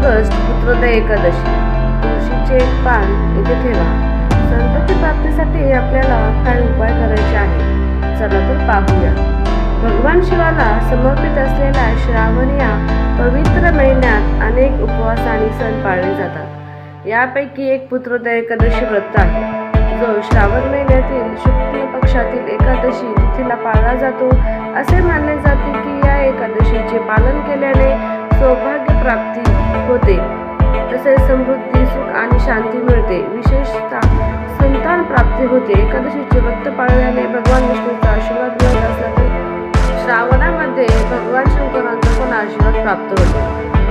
August पुत्रोदय Ekadashi. तुळशीचे एक पान इथे ठेवा. संतती प्राप्तीसाठी आपल्याला काय उपाय करायचे आहे चला तर पाहूया. भगवान शिवाला समर्पित असलेल्या श्रावण या पवित्र महिन्यात अनेक उपवास आणि सण पाळले जातात. यापैकी एक पुत्रोदय एकादशी व्रत आहे. जो श्रावण महिन्यातील शुक्ल पक्षातील एकादशी तिथीला पाळला जातो. असे मानले जाते की या एकादशीचे पालन केल्याने सौभाग्य प्राप्ती होते. तसेच समृद्धी सुख आणि शांती मिळते. विशेषतः संतान प्राप्ती होते. एकादशीचे व्रत पाळल्याने भगवान विष्णूचा आशीर्वाद मिळत असला तरी श्रावणामध्ये भगवान शंकरांचा पण आशीर्वाद प्राप्त होतो.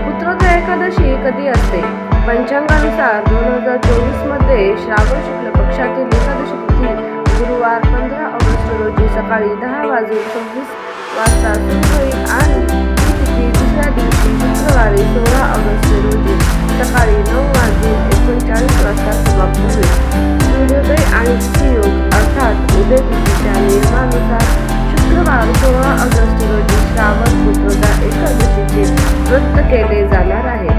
पुत्रोदय एकादशी कधी असते? पंचांगानुसार दोन हजार चोवीसमध्ये श्रावण शुक्ल पक्षातील एकादशी तिथी गुरुवार पंधरा ऑगस्ट रोजी सकाळी दहा वाजून सव्वीस वाजता सुरू होईल आणि तिथी दुसऱ्या दिवशी अर्थात नियमानुसार शुक्रवार सोळा ऑगस्ट रोजी श्रावण पुत्रदा एकादशीचे व्रत केले जाणार आहे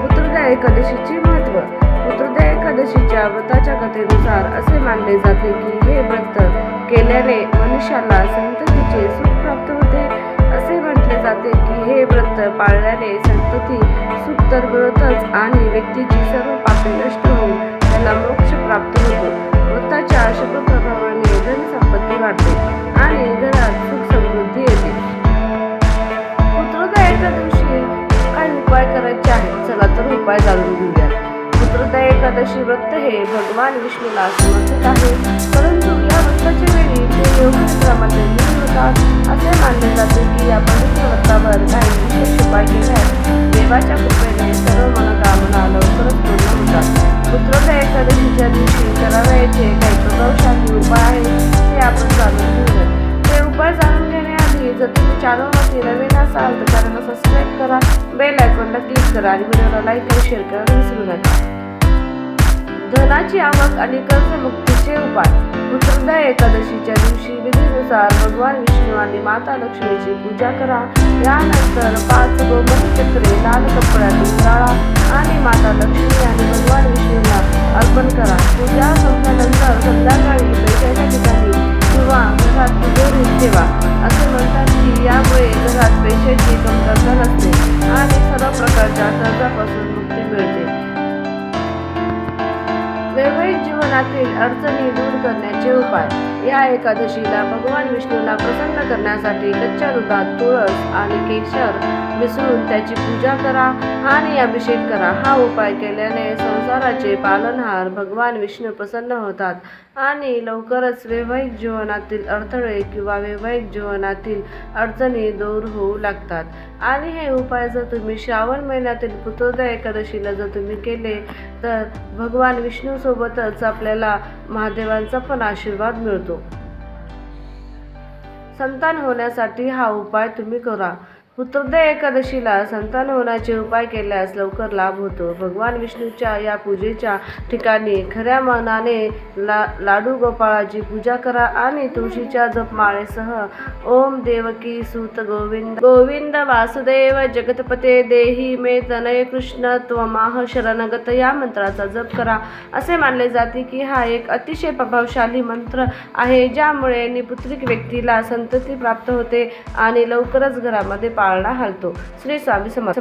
पुत्रदा एकादशीचे महत्त्व पुत्रदा एकादशीच्या व्रताच्या कथेनुसार असे मानले जाते की हे व्रत केल्याने मनुष्याला संततीचे सुख प्राप्त होते असे म्हटले जाते की हे व्रत पाळल्याने संतती सुख तर मिळतच आणि व्यक्तीची सर्व पापे नष्ट होऊन त्याला मोक्ष प्राप्त होतो व्रताच्या उपाय जाणून घेऊया पुत्रदा एकादशी व्रत हे भगवान विष्णूला समर्पित आहे. परंतु या व्रताच्या वेळी ते योगक्षेत्रामध्ये लीन होतात असे मानले जाते की या पवित्र व्रतावर काही विशेष उपाय केल्यास देवाच्या कृपेने सर्व मनोकामना लवकरच पूर्ण होतात. पुत्रदा एकादशीच्या दिवशी करावयाचे काही प्रभावशाली उपाय आहेत ते आपण जाणून घेऊया ते उपाय जाणून घेण्याआधी जर तुम्ही चालू नवीन असाल तर कारण असं बेल आयकॉनला क्लिक करा आणि व्हिडिओला लाईक आणि शेअर करायला विसरू नका. धनाची आवक आणि कर्जमुक्तीचे उपाय. पुत्रोदय एकादशीच्या दिवशी विधीनुसार भगवान विष्णू आणि माता लक्ष्मीची पूजा करा. यानंतर पाच गोमती चक्रे लाल कपड्यातून जाळा आणि माता लक्ष्मी आणि भगवान विष्णूला अर्पण करा. पूजा संपल्यानंतर संध्याकाळी प्रकारच्या कर्जापासून मुक्ती मिळते. वैवाहिक जीवनातील अडचणी दूर करण्याचे उपाय. या एकादशीला भगवान विष्णूला प्रसन्न करण्यासाठी कच्च्या दुधात तुळस आणि केशर मिसळून त्याची पूजा करा आणि अभिषेक करा. हा उपाय केल्याने संसाराचे पालनहार भगवान विष्णू प्रसन्न होतात आणि लवकरच वैवाहिक जीवनातील अडथळे किंवा वैवाहिक जीवनातील अडचणी दूर होऊ लागतात. आणि हे उपाय जर तुम्ही श्रावण महिन्यातील पुत्रोदय एकादशीला जर तुम्ही केले तर भगवान विष्णूसोबतच आपल्याला महादेवांचा पण आशीर्वाद मिळतो. संतान होण्यासाठी हा उपाय तुम्ही करा. पुत्रोदय एकादशीला संतान होण्याचे उपाय केल्यास लवकर लाभ होतो. भगवान विष्णूच्या या पूजेच्या ठिकाणी खऱ्या मनाने ला लाडू गोपाळाची पूजा करा आणि तुळशीच्या जपमाळेसह ओम देवकी सूत गोविंद गोविंद वासुदेव जगतपते देही मे तनय कृष्ण त्वमाह शरणगत या मंत्राचा जप करा. असे मानले जाते की हा एक अतिशय प्रभावशाली मंत्र आहे ज्यामुळे निपुत्रिक व्यक्तीला संतती प्राप्त होते आणि लवकरच घरामध्ये पाळणा हलतो श्री स्वामी समर्थ